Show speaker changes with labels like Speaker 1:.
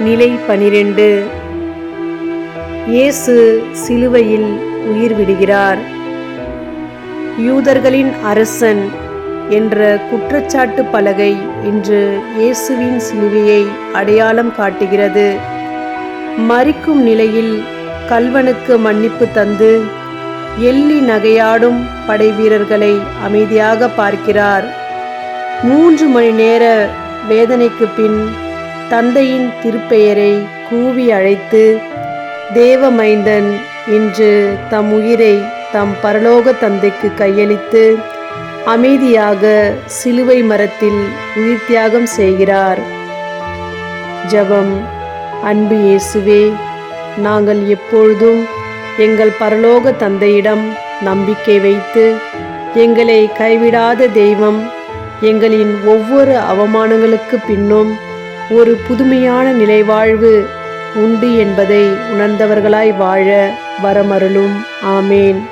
Speaker 1: நிலை பனிரெண்டு. இயேசு சிலுவையில் உயிர் விடுகிறார். யூதர்களின் அரசன் என்ற குற்றச்சாட்டு பலகை இன்று இயேசுவின் சிலுவையை அடையாளம் காட்டுகிறது. மறிக்கும் நிலையில் கல்வனுக்கு மன்னிப்பு தந்து எள்ளி நகையாடும் படை வீரர்களை அமைதியாக பார்க்கிறார். மூன்று மணி நேர வேதனைக்கு பின் தந்தையின் திருப்பெயரை கூவி அழைத்து தேவமைந்தன் இன்று தம் உயிரை தம் பரலோக தந்தைக்கு கையளித்து அமைதியாக சிலுவை மரத்தில் உயிர் தியாகம் செய்கிறார். ஜெபம். அன்பு இயேசுவே நாங்கள் எப்பொழுதும் எங்கள் பரலோக தந்தையிடம் நம்பிக்கை வைத்து எங்களை கைவிடாத தெய்வம் எங்களின் ஒவ்வொரு அவமானங்களுக்கு பின்னும் ஒரு புதுமையான நிலைவாழ்வு உண்டு என்பதை உணர்ந்தவர்களாய் வாழ வரமருளும். ஆமேன்.